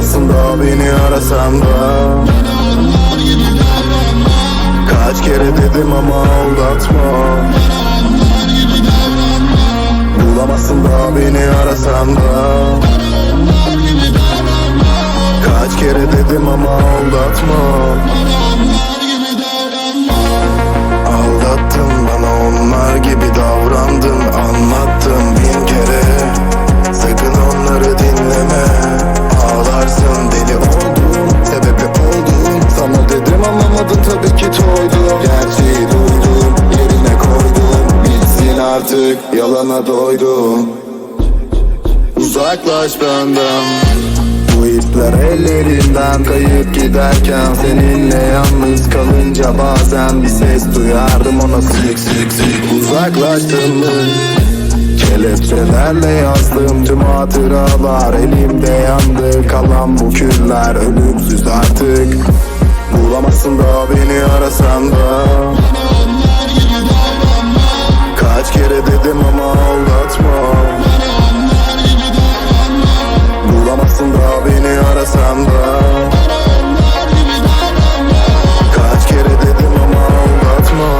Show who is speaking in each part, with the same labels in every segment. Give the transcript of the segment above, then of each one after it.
Speaker 1: beni arasan da Kaç kere dedim ama aldatma. Bulamazsın da beni arasan da. Kaç kere dedim ama aldatma Gerçeği duydum Yerine koydum. Bitsin artık Yalana doydum. Uzaklaş benden. Bu ipler ellerinden kayıp giderken Seninle yalnız kalınca bazen bir ses duyardım ona. Sık sık sık Uzaklaştın? Kelepçelerle yazdım tüm hatıralar. Elimde yandı kalan bu küller Bulamazsın da beni arasan da. Kaç kere dedim ama aldatma. Bulamazsın da beni arasan da. Kaç kere dedim ama aldatma.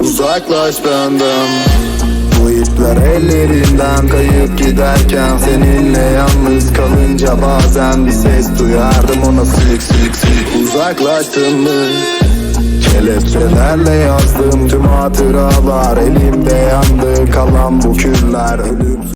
Speaker 1: Uzaklaş benden İpler ellerinden kayıp giderken Seninle yalnız kalınca bazen bir ses duyardım ona sık sık sık Uzaklaştın mı? Kelepçelerle yazdım tüm hatıralar Elimde yandı kalan bu küller ölüm